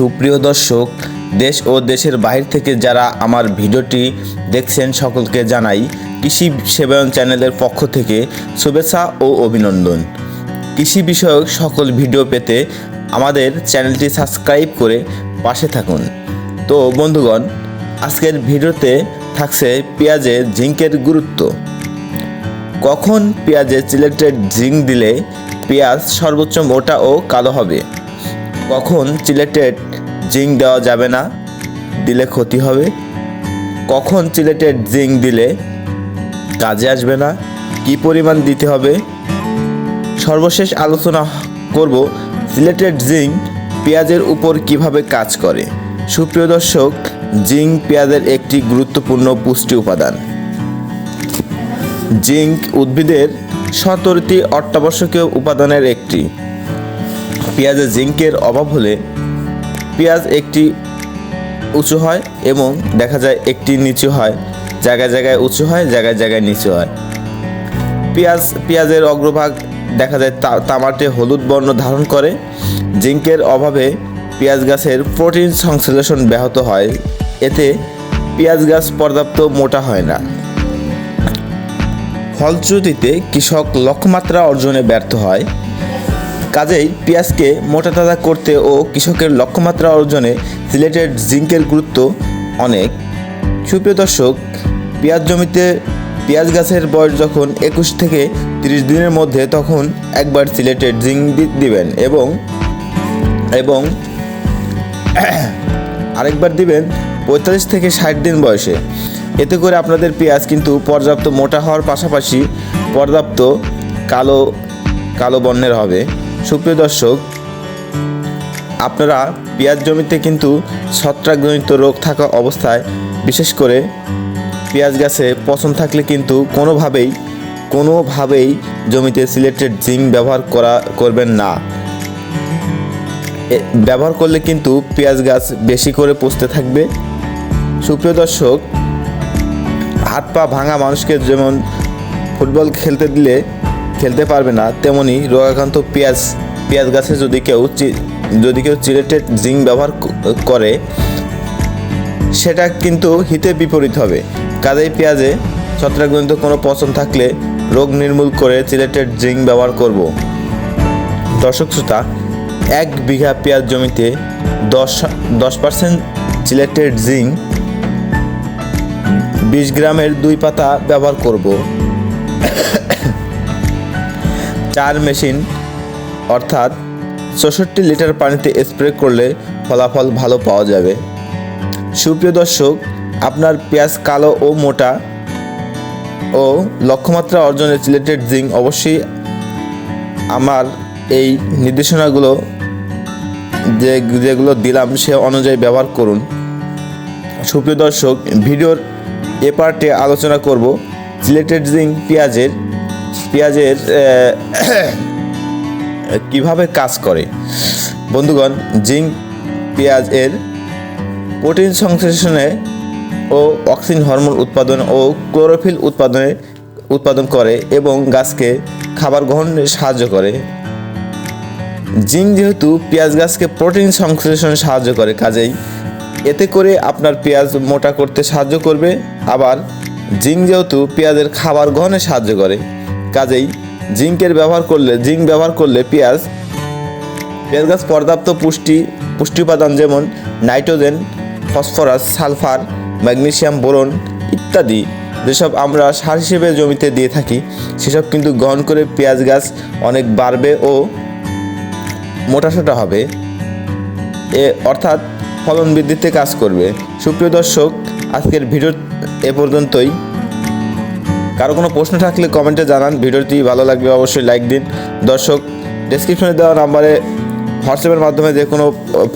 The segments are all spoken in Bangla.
সুপ্রিয় দর্শক, দেশ ও দেশের বাইরে থেকে যারা আমার ভিডিওটি দেখছেন সকলকে জানাই কৃষি সেবায়ন চ্যানেলের পক্ষ থেকে শুভেচ্ছা ও অভিনন্দন। কৃষি বিষয়ক সকল ভিডিও পেতে আমাদের চ্যানেলটি সাবস্ক্রাইব করে পাশে থাকুন। তো বন্ধুগণ, আজকের ভিডিওতে থাকছে পেঁয়াজে জিঙ্কের গুরুত্ব। কখন পেঁয়াজে চিলেটেড জিঙ্ক দিলে পেঁয়াজ সর্বোচ্চ মোটা ও কালো হবে? কখন চিলেটেড জিঙ্ক দেওয়া যাবে না, দিলে ক্ষতি হবে। কখন চিলেটেড জিঙ্ক দিলে কাজে আসবে না, কি পরিমাণ দিতে হবে? সর্বশেষ আলোচনা করব সিলেটেড জিঙ্ক পেঁয়াজের উপর কীভাবে কাজ করে। সুপ্রিয় দর্শক, জিঙ্ক পেঁয়াজের একটি গুরুত্বপূর্ণ পুষ্টি উপাদান। জিঙ্ক উদ্ভিদের সতরটি অত্যাবশ্যকীয় উপাদানের একটি। পেঁয়াজে জিঙ্কের অভাব হলে পেঁয়াজ একটি উঁচু হয় এবং দেখা যায় একটি নিচু হয়। জায়গায় জায়গায় উঁচু হয়, জায়গায় জায়গায় নিচু হয়। পেঁয়াজ, পেঁয়াজের অগ্রভাগ দেখা যায় তামাটে হলুদ বর্ণ ধারণ করে। জিঙ্কের অভাবে পেঁয়াজ গাছের প্রোটিন সংশ্লেষণ ব্যাহত হয়। এতে পেঁয়াজ গাছ পর্যাপ্ত মোটা হয় না। ফলশ্রুতিতে কৃষক লক্ষ্যমাত্রা অর্জনে ব্যর্থ হয়। কাজেই পেঁয়াজকে মোটা তাজা করতে ও কৃষকের লক্ষ্যমাত্রা অর্জনে সিলেটেড জিঙ্কের গুরুত্ব অনেক। সুপ্রিয় দর্শক, পেঁয়াজ জমিতে পেঁয়াজ গাছের বয়স যখন একুশ থেকে তিরিশ দিনের মধ্যে তখন একবার সিলেটেড জিঙ্ক দিবেন এবং এবং আরেকবার দিবেন পঁয়তাল্লিশ থেকে ষাট দিন বয়সে। এতে করে আপনাদের পেঁয়াজ কিন্তু পর্যাপ্ত মোটা হওয়ার পাশাপাশি পর্যাপ্ত কালো কালো বর্ণের হবে। সুপ্রিয় দর্শক, আপনারা পেঁয়াজ জমিতে কিন্তু ছত্রাকজনিত রোগ থাকা অবস্থায়, বিশেষ করে পেঁয়াজ গাছে পচন থাকলে কিন্তু কোনোভাবেই কোনোভাবেই জমিতে সিলেটেড জিঙ্ক ব্যবহার করা, করবেন না। ব্যবহার করলে কিন্তু পেঁয়াজ গাছ বেশি করে পচতে থাকবে। সুপ্রিয় দর্শক, হাত পা ভাঙা মানুষকে যেমন ফুটবল খেলতে দিলে খেলতে পারবে না, তেমনি রোগাক্রান্ত পেঁয়াজ পেঁয়াজ গাছে যদি কেউ যদি কেউ চিলেটেড জিঙ্ক ব্যবহার করে, সেটা কিন্তু হিতে বিপরীত হবে। কাজেই পেঁয়াজে ছত্রাকজনিত কোনো পচন থাকলে রোগ নির্মূল করে চিলেটেড জিঙ্ক ব্যবহার করব। দর্শক শ্রোতা, এক বিঘা পেঁয়াজ জমিতে দশ দশ পার্সেন্ট চিলেটেড জিঙ্ক বিশ গ্রামের দুই পাতা ব্যবহার করব। চার মেশিন, অর্থাৎ চৌষট্টি লিটার পানিতে স্প্রে করলে ফলাফল ভালো পাওয়া যাবে। সুপ্রিয় দর্শক, আপনার পেঁয়াজ কালো ও মোটা ও লক্ষ্যমাত্রা অর্জনে সিলেটেড জিঙ্ক অবশ্যই আমার এই নির্দেশনাগুলো যে, যেগুলো দিলাম সে অনুযায়ী ব্যবহার করুন। সুপ্রিয় দর্শক, ভিডিওর এ পার্টে আলোচনা করব। সিলেটেড জিঙ্ক পেঁয়াজের পেঁয়াজের কীভাবে কাজ করে? বন্ধুগণ, জিঙ্ক পেঁয়াজের প্রোটিন সংশ্লেষণে ও অক্সিজেন হরমোন উৎপাদন ও ক্লোরোফিল উৎপাদনে উৎপাদন করে এবং গাছকে খাবার গ্রহণে সাহায্য করে। জিঙ্ক যেহেতু পেঁয়াজ গাছকে প্রোটিন সংশ্লেষণে সাহায্য করে, কাজেই এতে করে আপনার পেঁয়াজ মোটা করতে সাহায্য করবে। আবার জিঙ্ক যেহেতু পেঁয়াজের খাবার গ্রহণে সাহায্য করে কাজেই জিঙ্কের ব্যবহার করলে, জিঙ্ক ব্যবহার করলে পেঁয়াজ পেঁয়াজ গাছ পর্যাপ্ত পুষ্টি পুষ্টি উপাদান যেমন nitrogen, phosphorus, sulphur magnesium boron ইত্যাদি যেসব আমরা সার হিসেবে জমিতে দিয়ে থাকি, সেসব কিন্তু গ্রহণ করে পেঁয়াজ গাছ অনেক বাড়বে ও মোটাসোটা হবে। এ অর্থাৎ ফলন বৃদ্ধিতে কাজ করবে। সুপ্রিয় দর্শক, আজকের ভিডিও এ পর্যন্তই। কারও কোনো প্রশ্ন থাকলে কমেন্টে জানান। ভিডিওটি ভালো লাগবে অবশ্যই লাইক দিন। দর্শক ডেসক্রিপশনে দেওয়া নাম্বারে হোয়াটসঅ্যাপের মাধ্যমে যে কোনো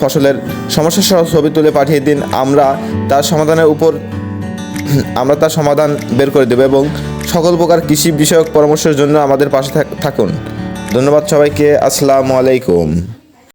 ফসলের সমস্যা সহ ছবি তুলে পাঠিয়ে দিন। আমরা তার সমাধানের উপর, আমরা তার সমাধান বের করে দেবো এবং সকল প্রকার কৃষি বিষয়ক পরামর্শের জন্য আমাদের পাশে থাকুন। ধন্যবাদ সবাইকে। আসসালামু আলাইকুম।